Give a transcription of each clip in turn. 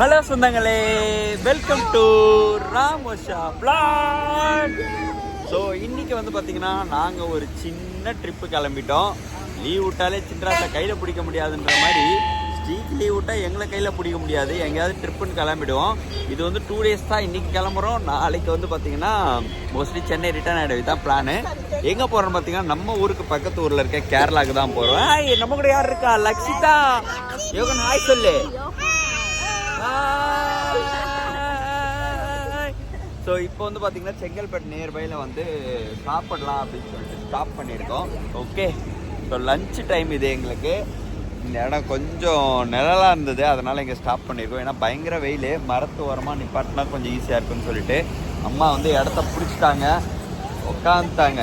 Hello சொந்தங்களே welcome to Ramosha blog so இன்னைக்கு வந்து பார்த்தீங்கன்னா நாங்கள் ஒரு சின்ன ட்ரிப்பு கிளம்பிட்டோம். லீவ் விட்டாலே சின்ராசை கையில் பிடிக்க முடியாதுன்ற மாதிரி ஸ்டீக் லீவ் விட்டால் எங்களை கையில் பிடிக்க முடியாது. எங்கேயாவது ட்ரிப்புன்னு கிளம்பிடுவோம். இது வந்து டூ டேஸ் தான் இன்றைக்கி கிளம்புறோம். நாளைக்கு வந்து பார்த்தீங்கன்னா மோஸ்ட்லி சென்னை ரிட்டர்ன் ஆகிடவே தான் பிளானு எங்கே போகிறோன்னு பார்த்தீங்கன்னா நம்ம ஊருக்கு பக்கத்து ஊரில் இருக்க கேரளாவுக்கு தான் போகிறோம் நம்ம கூட யார் இருக்கா? லக்ஷிதா. யோகன் ஹாய் சொல்லு. ஸோ இப்போ வந்து பார்த்தீங்கன்னா செங்கல்பட்டு நியர்பையில் வந்து சாப்பிடலாம் அப்படின்னு சொல்லிட்டு ஸ்டாப் பண்ணியிருக்கோம். ஓகே ஸோ லஞ்ச் டைம் இது எங்களுக்கு. இந்த இடம் கொஞ்சம் நிழலாக இருந்தது. அதனால் இங்கே ஸ்டாப் பண்ணியிருக்கோம். ஏன்னா பயங்கர வெயில். மரத்து ஓரமாக நிப்பாட்டினா கொஞ்சம் ஈஸியாக இருக்குன்னு சொல்லிட்டு அம்மா வந்து இடத்த பிடிச்சிட்டாங்க. உட்காந்துட்டாங்க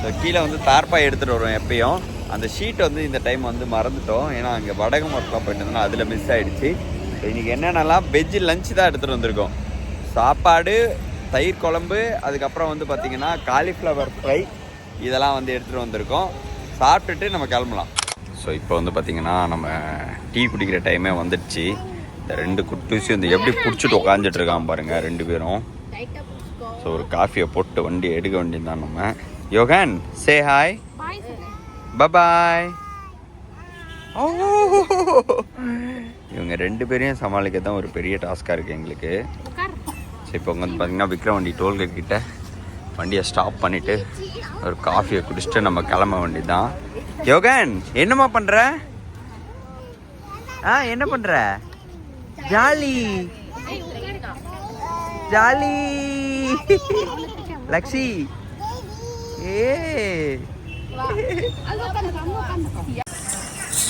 ஸோ கீழே வந்து தார்பாய் எடுத்துகிட்டு வருவோம் எப்பயும். அந்த ஷீட் வந்து இந்த டைம் வந்து மறந்துட்டோம். ஏன்னா அங்கே வடகம் மரத்தில் போயிட்டு இருந்தோம்னா அதில் மிஸ் ஆகிடுச்சு ஸோ இன்றைக்கி என்னென்னலாம் வெஜ்ஜு லஞ்சு தான் எடுத்துகிட்டு வந்திருக்கோம். சாப்பாடு தயிர் குழம்பு அதுக்கப்புறம் வந்து பார்த்திங்கன்னா காலிஃப்ளவர் ஃப்ரை இதெல்லாம் வந்து எடுத்துகிட்டு வந்திருக்கோம். சாப்பிட்டுட்டு நம்ம கிளம்பலாம். ஸோ இப்போ வந்து பார்த்திங்கன்னா நம்ம டீ குடிக்கிற டைமே வந்துடுச்சு. இந்த ரெண்டு குட்டூசி வந்து எப்படி பிடிச்சிட்டு உட்காந்துட்டு இருக்கான் பாருங்கள் ரெண்டு பேரும். ஸோ ஒரு காஃபியை போட்டு வண்டி எடுக்க வேண்டியதுதான் நம்ம. Yogan say hi bye bye Oh. இவங்க ரெண்டு பேரையும் சமாளிக்க தான் ஒரு பெரிய டாஸ்காக இருக்குது எங்களுக்கு. சரி இப்போ வந்து பார்த்திங்கனா விக்ரம் வண்டி டோல்கேட் கிட்ட வண்டியை ஸ்டாப் பண்ணிவிட்டு ஒரு காஃபியை குடிச்சிட்டு நம்ம கிளம்ப வேண்டியதுதான். யோகன் என்னம்மா பண்ணுற ஆ என்ன பண்ணுற ஜாலி. ஜாலி. லக்ஷி. ஏ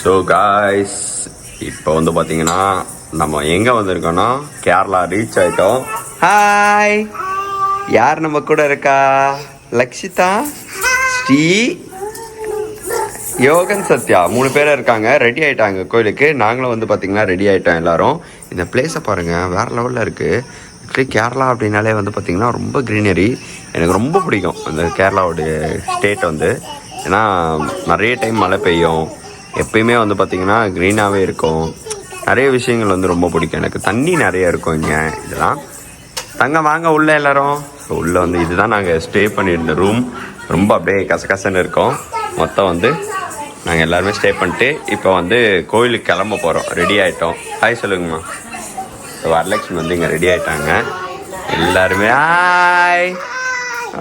ஸோ காய்ஸ் இப்போ வந்து பார்த்தீங்கன்னா நம்ம எங்கே வந்திருக்கோன்னா கேரளா ரீச் ஆயிட்டோம். ஹாய் யார் நம்ம கூட இருக்கா? லக்ஷிதா? ஸ்ரீ? யோகன் சத்யா. மூணு பேர் இருக்காங்க. ரெடி ஆயிட்டாங்க கோயிலுக்கு. நாங்களும் வந்து பார்த்தீங்கன்னா ரெடி ஆயிட்டோம் எல்லாரும். இந்த பிளேஸை பாருங்க. வேற லெவலில் இருக்கு. ஆக்சுவலி கேரளா அப்படின்னாலே வந்து பார்த்தீங்கன்னா ரொம்ப க்ரீனரி எனக்கு ரொம்ப பிடிக்கும். அந்த கேரளாவோடைய ஸ்டேட் வந்து. ஏன்னா நிறைய டைம் மழை பெய்யும். எப்பயுமே வந்து பார்த்திங்கன்னா க்ரீனாகவே இருக்கும். நிறைய விஷயங்கள் வந்து ரொம்ப பிடிக்கும். எனக்கு தண்ணி நிறைய இருக்கும் இங்கே இதெல்லாம். தங்க வாங்க உள்ளே எல்லாரும். ஸோ உள்ளே வந்து இதுதான் நாங்கள் ஸ்டே பண்ணியிருந்த ரூம் ரொம்ப அப்படியே கசகசன்னு இருக்கோம். மொத்தம் வந்து நாங்கள் எல்லாருமே ஸ்டே பண்ணிட்டு இப்போ வந்து கோயிலுக்கு கிளம்ப போகிறோம் ரெடி ஆகிட்டோம் ஹாய் சொல்லுங்கம்மா. ஸோ வரலட்சுமி வந்து இங்கே ரெடி ஆகிட்டாங்க எல்லாருமே ஹாய்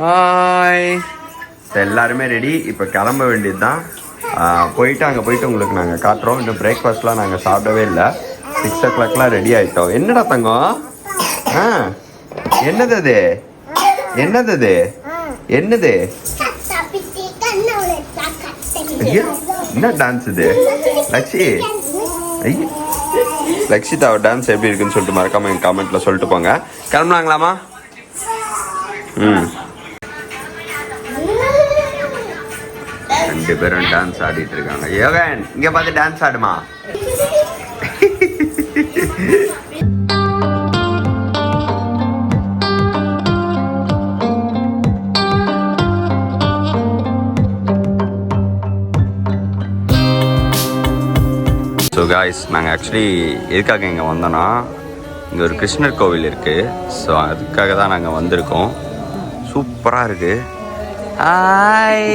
ஹாய் எல்லாருமே ரெடி இப்போ கிளம்ப வேண்டியது தான் போயிட்டு அங்கே போயிட்டு உங்களுக்கு நாங்கள் காட்டுறோம். இன்னும் பிரேக்ஃபாஸ்ட்லாம் நாங்கள் சாப்பிடவே இல்லை. சிக்ஸ் ஓ கிளாக்லாம் ரெடி ஆகிட்டோம் என்னடா தங்கம்? ஆ என்னது அது? என்னது அது? என்னது? ஐயோ என்ன டான்ஸ் இது? லக்ஷி. ஐயோ லக்ஷிதா டான்ஸ் எப்படி இருக்குன்னு சொல்லிட்டு மறக்காம எங்கள் கமெண்ட்டில் சொல்லிட்டு போங்க. கிளம்புனாங்களாமா ம். ரெண்டு பேரும் டான்ஸ் ஆடிட்டு இருக்காங்க. யோகன் இங்க பார்த்து டான்ஸ் ஆடுமா? ஸோ காய்ஸ் நாங்கள் ஆக்சுவலி எதுக்காக இங்கே வந்தோன்னா இங்கே ஒரு கிருஷ்ணர் கோவில் இருக்குது ஸோ அதுக்காக தான் நாங்கள் வந்திருக்கோம். சூப்பராக இருக்குது ஹாய்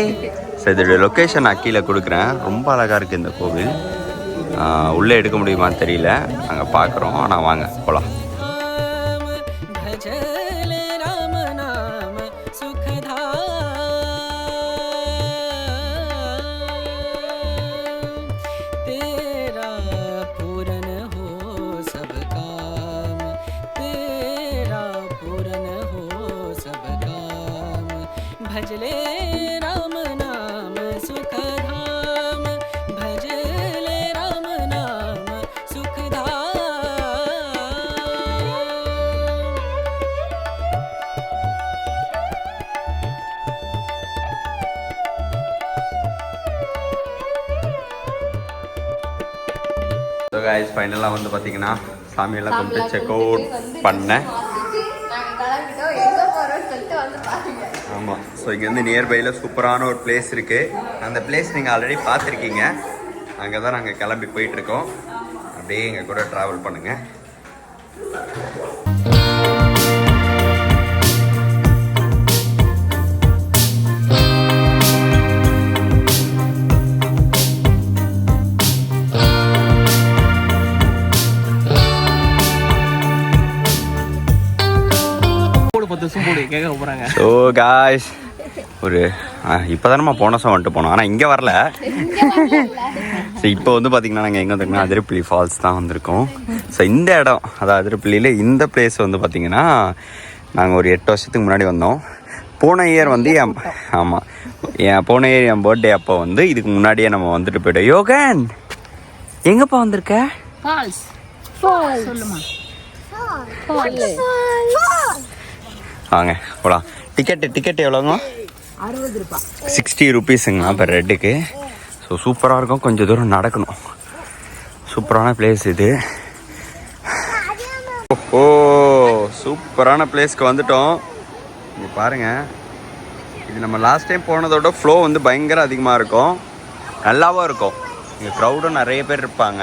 ஸோ இதோடைய லொக்கேஷன் நான் கீழே கொடுக்குறேன் ரொம்ப அழகாக இருக்குது இந்த கோவில் ஆஹ் உள்ளே எடுக்க முடியுமான்னு தெரியல நாங்கள் பார்க்குறோம் ஆனால் வாங்க போகலாம் भजल ஸோ காய்ஸ் ஃபைனலாக வந்து பார்த்தீங்கன்னா சாமியெல்லாம் கொண்டு செக் அவுட் பண்ணேன். ஆமாம் ஸோ இங்கே வந்து நியர்பையில் சூப்பரான ஒரு பிளேஸ் இருக்குது அந்த பிளேஸ் நீங்கள் ஆல்ரெடி பார்த்துருக்கீங்க. அங்கே தான் நாங்கள் கிளம்பி போயிட்டுருக்கோம் அப்படியே எங்கள் கூட ட்ராவல் பண்ணுங்கள் போடு பத்து வருஷம் போடு கேட்க போறாங்க. ஸோ காய்ஸ் ஒரு இப்போ தானே போன வருஷம் வந்துட்டு போனோம். ஆனால் இங்கே வரல. ஸோ இப்போ வந்து பார்த்தீங்கன்னா நாங்கள் எங்கே வந்திருக்கோம்னா அதிரப்பள்ளி ஃபால்ஸ் தான் வந்திருக்கோம். ஸோ இந்த இடம் அதாவது அதிரப்பள்ளியில் இந்த பிளேஸ் வந்து பார்த்தீங்கன்னா நாங்கள் ஒரு எட்டு வருஷத்துக்கு முன்னாடி வந்தோம். போன இயர் வந்து என் ஆமாம் என் போன இயர் என் பர்த்டே அப்போ வந்து இதுக்கு முன்னாடியே நம்ம வந்துட்டு போயிட்டோம். யோகன் எங்கப்பா வந்திருக்க? வாங்க போகலாம் டிக்கெட்டு டிக்கெட் எவ்வளோங்க? சிக்ஸ்டி ருபீஸுங்கண்ணா இப்போ ரெட்டுக்கு ஸோ சூப்பராக இருக்கும். கொஞ்சம் தூரம் நடக்கணும். சூப்பரான பிளேஸ் இது. ஓ சூப்பரான பிளேஸ்க்கு வந்துட்டோம். இங்கே பாருங்கள் இது நம்ம லாஸ்ட் டைம் போனதோட ஃப்ளோ வந்து பயங்கர அதிகமாக இருக்கும். நல்லாவும் இருக்கும். இங்கே க்ரௌடும் நிறைய பேர் இருப்பாங்க.